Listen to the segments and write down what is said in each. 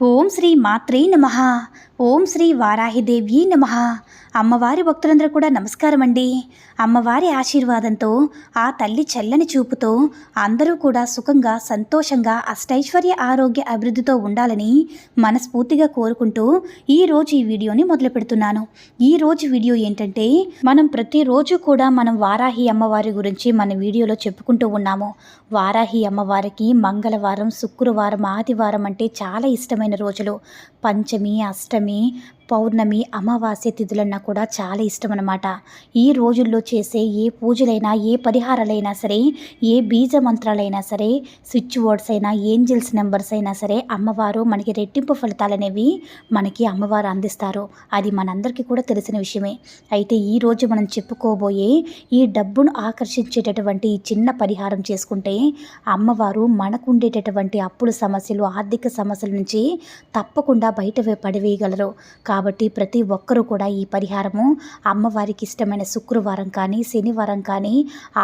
ఓం శ్రీ మాత్రే నమ. ఓం శ్రీ వారాహిదేవి నమ. అమ్మవారి భక్తులందరూ కూడా నమస్కారం అండి. అమ్మవారి ఆశీర్వాదంతో ఆ తల్లి చల్లని చూపుతో అందరూ కూడా సుఖంగా సంతోషంగా అష్టైశ్వర్య ఆరోగ్య అభివృద్ధితో ఉండాలని మనస్ఫూర్తిగా కోరుకుంటూ ఈరోజు ఈ వీడియోని మొదలు పెడుతున్నాను. ఈ రోజు వీడియో ఏంటంటే మనం ప్రతిరోజు కూడా మనం వారాహి అమ్మవారి గురించి మన వీడియోలో చెప్పుకుంటూ ఉన్నాము. వారాహి అమ్మవారికి మంగళవారం శుక్రవారం ఆదివారం అంటే చాలా ఇష్టమైన రోజులు. పంచమి అష్టమి పౌర్ణమి అమావాస్య తిథులన్నా కూడా చాలా ఇష్టం అన్నమాట ఈ రోజుల్లో చేసే ఏ పూజలైనా ఏ పరిహారాలైనా సరే ఏ బీజ మంత్రాలైనా సరే స్విచ్ బోర్డ్స్ అయినా ఏంజిల్స్ నెంబర్స్ అయినా సరే అమ్మవారు మనకి రెట్టింపు ఫలితాలనేవి మనకి అమ్మవారు అందిస్తారు. అది మనందరికీ కూడా తెలిసిన విషయమే. అయితే ఈ రోజు మనం చెప్పుకోబోయే ఈ డబ్బును ఆకర్షించేటటువంటి ఈ చిన్న పరిహారం చేసుకుంటే అమ్మవారు మనకు ఉండేటటువంటి అప్పుల సమస్యలు ఆర్థిక సమస్యల నుంచి తప్పకుండా బయట పడివేయగలరు పడివేయగలరు. కాబట్టి ప్రతి ఒక్కరూ కూడా ఈ పరిహారము అమ్మవారికి ఇష్టమైన శుక్రవారం కానీ శనివారం కానీ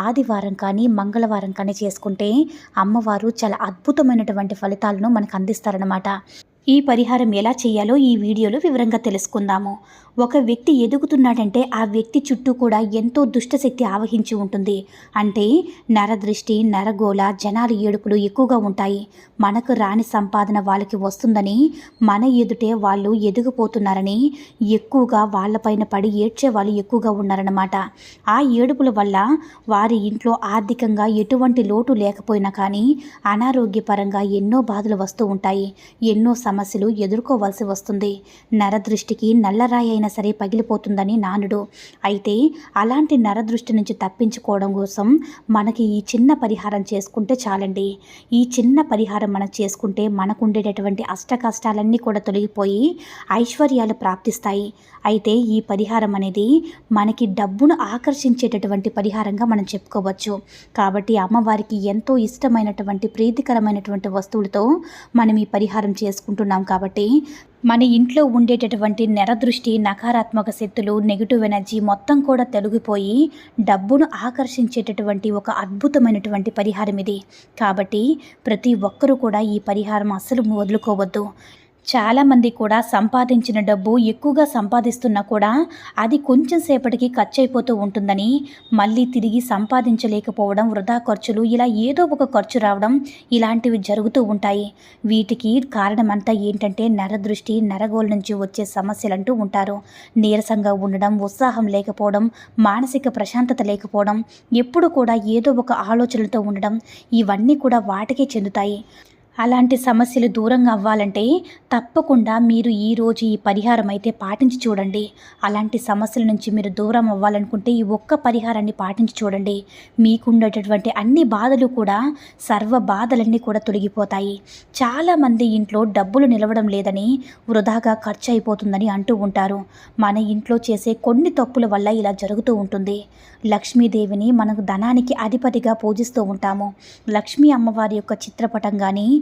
ఆదివారం కానీ మంగళవారం కానీ చేసుకుంటే అమ్మవారు చాలా అద్భుతమైనటువంటి ఫలితాలను మనకు అందిస్తారనమాట ఈ పరిహారం ఎలా చేయాలో ఈ వీడియోలో వివరంగా తెలుసుకుందాము. ఒక వ్యక్తి ఎదుగుతున్నాడంటే ఆ వ్యక్తి చుట్టూ కూడా ఎంతో దుష్టశక్తి ఆవహించి ఉంటుంది. అంటే నరదృష్టి నరగోళ జనాలు ఏడుపులు ఎక్కువగా ఉంటాయి. మనకు రాని సంపాదన వాళ్ళకి వస్తుందని మన ఎదుటే వాళ్ళు ఎదిగిపోతున్నారని ఎక్కువగా వాళ్ళపైన పడి ఏడ్చే వాళ్ళు ఎక్కువగా ఉన్నారన్నమాట. ఆ ఏడుపుల వల్ల వారి ఇంట్లో ఆర్థికంగా ఎటువంటి లోటు లేకపోయినా కానీ అనారోగ్యపరంగా ఎన్నో బాధలు వస్తూ ఉంటాయి. ఎన్నో సమస్యలు ఎదుర్కోవాల్సి వస్తుంది. నరదృష్టికి నల్లరాయి అయినా సరే పగిలిపోతుందని నానుడు. అయితే అలాంటి నరదృష్టి నుంచి తప్పించుకోవడం కోసం మనకి ఈ చిన్న పరిహారం చేసుకుంటే చాలండి. ఈ చిన్న పరిహారం మనం చేసుకుంటే మనకుండేటటువంటి అష్ట కష్టాలన్నీ కూడా తొలగిపోయి ఐశ్వర్యాలు ప్రాప్తిస్తాయి. అయితే ఈ పరిహారం అనేది మనకి డబ్బును ఆకర్షించేటటువంటి పరిహారంగా మనం చెప్పుకోవచ్చు. కాబట్టి అమ్మవారికి ఎంతో ఇష్టమైనటువంటి ప్రీతికరమైనటువంటి వస్తువులతో మనం ఈ పరిహారం చేసుకుంటున్నాం కాబట్టి మన ఇంట్లో ఉండేటటువంటి నెరదృష్టి నకారాత్మక శక్తులు నెగిటివ్ ఎనర్జీ మొత్తం కూడా తొలగిపోయి డబ్బును ఆకర్షించేటటువంటి ఒక అద్భుతమైనటువంటి పరిహారం ఇది. కాబట్టి ప్రతి ఒక్కరూ కూడా ఈ పరిహారం అస్సలు వదులుకోవద్దు. చాలామంది కూడా సంపాదించిన డబ్బు ఎక్కువగా సంపాదిస్తున్నా కూడా అది కొంచెం సేపటికి ఖర్చు అయిపోతూ ఉంటుందని మళ్ళీ తిరిగి సంపాదించలేకపోవడం వృధా ఖర్చులు ఇలా ఏదో ఒక ఖర్చు రావడం ఇలాంటివి జరుగుతూ ఉంటాయి. వీటికి కారణమంతా ఏంటంటే నరదృష్టి నరగోల నుంచి వచ్చే సమస్యలంటూ ఉంటారు. నీరసంగా ఉండడం ఉత్సాహం లేకపోవడం మానసిక ప్రశాంతత లేకపోవడం ఎప్పుడు కూడా ఏదో ఒక ఆలోచనలతో ఉండడం ఇవన్నీ కూడా వాటికే చెందుతాయి. అలాంటి సమస్యలు దూరంగా అవ్వాలంటే తప్పకుండా మీరు ఈరోజు ఈ పరిహారం అయితే పాటించి చూడండి. అలాంటి సమస్యల నుంచి మీరు దూరం అవ్వాలనుకుంటే ఈ ఒక్క పరిహారాన్ని పాటించి చూడండి. మీకుండేటటువంటి అన్ని బాధలు కూడా సర్వ బాధలన్నీ కూడా తొలగిపోతాయి. చాలామంది ఇంట్లో డబ్బులు నిలవడం లేదని వృధాగా ఖర్చు అయిపోతుందని అంటూ ఉంటారు. మన ఇంట్లో చేసే కొన్ని తప్పుల వల్ల ఇలా జరుగుతూ ఉంటుంది. లక్ష్మీదేవిని మనకు ధనానికి అధిపతిగా పూజిస్తూ ఉంటాము. లక్ష్మీ అమ్మవారి యొక్క చిత్రపటం కానీ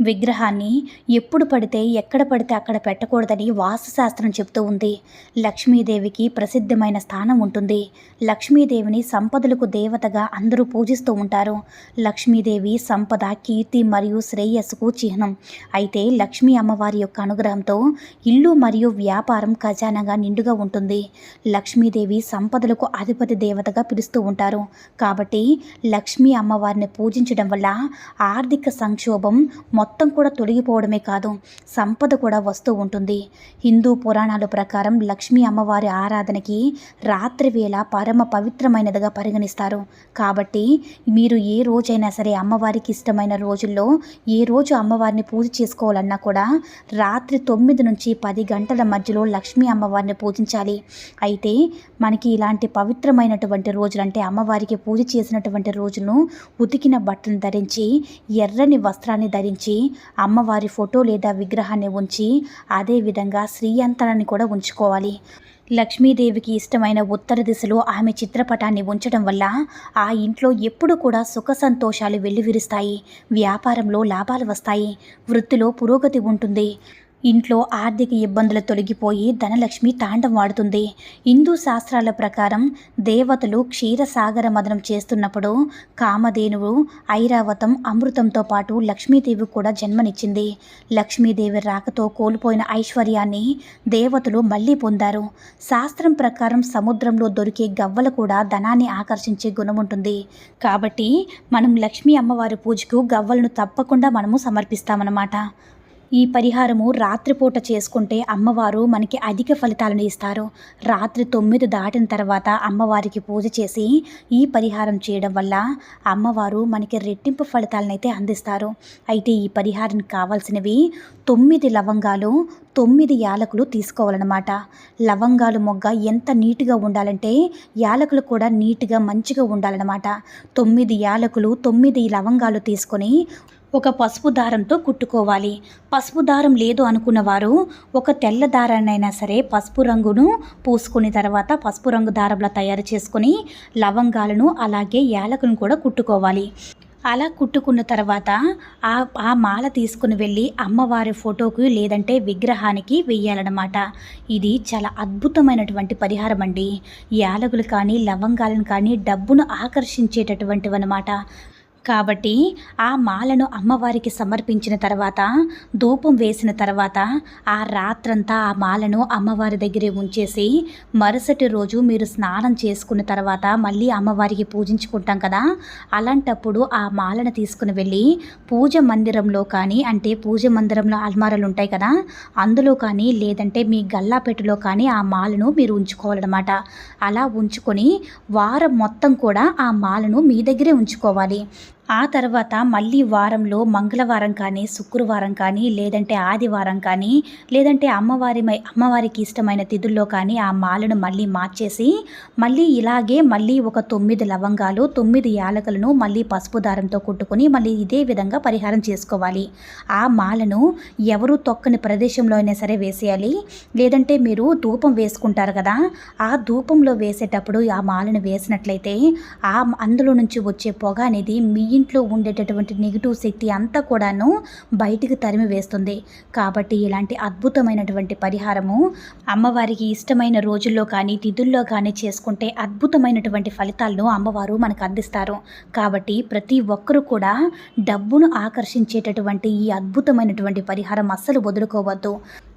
విగ్రహాన్ని ఎప్పుడు పడితే ఎక్కడ పడితే అక్కడ పెట్టకూడదని వాస్తుశాస్త్రం చెప్తూ ఉంది. లక్ష్మీదేవికి ప్రసిద్ధమైన స్థానం ఉంటుంది. లక్ష్మీదేవిని సంపదలకు దేవతగా అందరూ పూజిస్తూ ఉంటారు. లక్ష్మీదేవి సంపద కీర్తి మరియు శ్రేయస్సుకు చిహ్నం. అయితే లక్ష్మీ అమ్మవారి యొక్క అనుగ్రహంతో ఇల్లు మరియు వ్యాపారం ఖజానాగా నిండుగా ఉంటుంది. లక్ష్మీదేవి సంపదలకు అధిపతి దేవతగా పిలుస్తూ ఉంటారు. కాబట్టి లక్ష్మీ అమ్మవారిని పూజించడం వల్ల ఆర్థిక సంక్షోభం మొత్తం కూడా తొలగిపోవడమే కాదు సంపద కూడా వస్తూ ఉంటుంది. హిందూ పురాణాల ప్రకారం లక్ష్మీ అమ్మవారి ఆరాధనకి రాత్రి వేళ పరమ పవిత్రమైనదిగా పరిగణిస్తారు. కాబట్టి మీరు ఏ రోజైనా సరే అమ్మవారికి ఇష్టమైన రోజుల్లో ఏ రోజు అమ్మవారిని పూజ చేసుకోవాలన్నా కూడా రాత్రి తొమ్మిది నుంచి పది గంటల మధ్యలో లక్ష్మీ అమ్మవారిని పూజించాలి. అయితే మనకి ఇలాంటి పవిత్రమైనటువంటి రోజులంటే అమ్మవారికి పూజ చేసినటువంటి రోజును ఉతికిన బట్టను ధరించి ఎర్రని వస్త్రాన్ని ధరించి అలంకరించి అమ్మవారి ఫోటో లేదా విగ్రహాన్ని ఉంచి అదేవిధంగా శ్రీయంత్రాన్ని కూడా ఉంచుకోవాలి. లక్ష్మీదేవికి ఇష్టమైన ఉత్తర దిశలో ఆమె చిత్రపటాన్ని ఉంచడం వల్ల ఆ ఇంట్లో ఎప్పుడు కూడా సుఖ సంతోషాలు వెల్లువిరుస్తాయి. వ్యాపారంలో లాభాలు వస్తాయి. వృత్తిలో పురోగతి ఉంటుంది. ఇంట్లో ఆర్థిక ఇబ్బందులు తొలగిపోయి ధనలక్ష్మి తాండవాడుతుంది హిందూ శాస్త్రాల ప్రకారం దేవతలు క్షీరసాగర మదనం చేస్తున్నప్పుడు కామధేనువు ఐరావతం అమృతంతో పాటు లక్ష్మీదేవి కూడా జన్మనిచ్చింది. లక్ష్మీదేవి రాకతో కోల్పోయిన ఐశ్వర్యాన్ని దేవతలు మళ్ళీ పొందారు. శాస్త్రం ప్రకారం సముద్రంలో దొరికే గవ్వలు కూడా ధనాన్ని ఆకర్షించే గుణం ఉంటుంది. కాబట్టి మనం లక్ష్మీ అమ్మవారి పూజకు గవ్వలను తప్పకుండా మనము సమర్పిస్తామన్నమాట. ఈ పరిహారము రాత్రిపూట చేసుకుంటే అమ్మవారు మనకి అధిక ఫలితాలను ఇస్తారు. రాత్రి తొమ్మిది దాటిన తర్వాత అమ్మవారికి పూజ చేసి ఈ పరిహారం చేయడం వల్ల అమ్మవారు మనకి రెట్టింపు ఫలితాలను అయితే అందిస్తారు. అయితే ఈ పరిహారం కావాల్సినవి తొమ్మిది లవంగాలు తొమ్మిది యాలకులు తీసుకోవాలన్నమాట. లవంగాలు మొగ్గ ఎంత నీట్గా ఉండాలంటే యాలకులు కూడా నీట్గా మంచిగా ఉండాలన్నమాట. తొమ్మిది యాలకులు తొమ్మిది లవంగాలు తీసుకొని ఒక పసుపు దారంతో కుట్టుకోవాలి. పసుపు దారం లేదు అనుకున్న వారు ఒక తెల్ల దారాన్నైనా సరే పసుపు రంగును పూసుకుని తర్వాత పసుపు రంగు దారంలా తయారు చేసుకొని లవంగాలను అలాగే యాలకును కూడా కుట్టుకోవాలి. అలా కుట్టుకున్న తర్వాత ఆ ఆ మాల తీసుకుని వెళ్ళి అమ్మవారి ఫోటోకు లేదంటే విగ్రహానికి వెయ్యాలన్నమాట. ఇది చాలా అద్భుతమైనటువంటి పరిహారం అండి. యాలకులు కానీ లవంగాలను కానీ డబ్బును ఆకర్షించేటటువంటివన్నమాట. కాబట్టి ఆ మాలను అమ్మవారికి సమర్పించిన తర్వాత ధూపం వేసిన తర్వాత ఆ రాత్రంతా ఆ మాలను అమ్మవారి దగ్గరే ఉంచేసి మరుసటి రోజు మీరు స్నానం చేసుకున్న తర్వాత మళ్ళీ అమ్మవారికి పూజించుకుంటాం కదా? అలాంటప్పుడు ఆ మాలను తీసుకుని వెళ్ళి పూజ మందిరంలో కానీ అంటే పూజ మందిరంలో అల్మారాలు ఉంటాయి కదా అందులో కానీ లేదంటే మీ గల్లాపెట్టులో కానీ ఆ మాలను మీరు ఉంచుకోవాలన్నమాట. అలా ఉంచుకొని వారం మొత్తం కూడా ఆ మాలను మీ దగ్గరే ఉంచుకోవాలి. ఆ తర్వాత మళ్ళీ వారంలో మంగళవారం కానీ శుక్రవారం కానీ లేదంటే ఆదివారం కానీ లేదంటే అమ్మవారి అమ్మవారికి ఇష్టమైన తిథుల్లో కానీ ఆ మాలను మళ్ళీ మార్చేసి మళ్ళీ ఇలాగే మళ్ళీ ఒక తొమ్మిది లవంగాలు తొమ్మిది యాలకులను మళ్ళీ పసుపు దారంతో కుట్టుకుని మళ్ళీ ఇదే విధంగా పరిహారం చేసుకోవాలి. ఆ మాలను ఎవరు తొక్కని ప్రదేశంలో అయినా సరే వేసేయాలి. లేదంటే మీరు ధూపం వేసుకుంటారు కదా ఆ ధూపంలో వేసేటప్పుడు ఆ మాలను వేసినట్లయితే ఆ అందులో నుంచి వచ్చే పొగ అనేది మీ ఇంట్లో ఉండేటటువంటి నెగిటివ్ శక్తి అంతా కూడాను బయటికి తరిమి వేస్తుంది. కాబట్టి ఇలాంటి అద్భుతమైనటువంటి పరిహారము అమ్మవారికి ఇష్టమైన రోజుల్లో కానీ తిథుల్లో కానీ చేసుకుంటే అద్భుతమైనటువంటి ఫలితాలను అమ్మవారు మనకు అందిస్తారు. కాబట్టి ప్రతి ఒక్కరూ కూడా డబ్బును ఆకర్షించేటటువంటి ఈ అద్భుతమైనటువంటి పరిహారం అస్సలు వదులుకోవద్దు.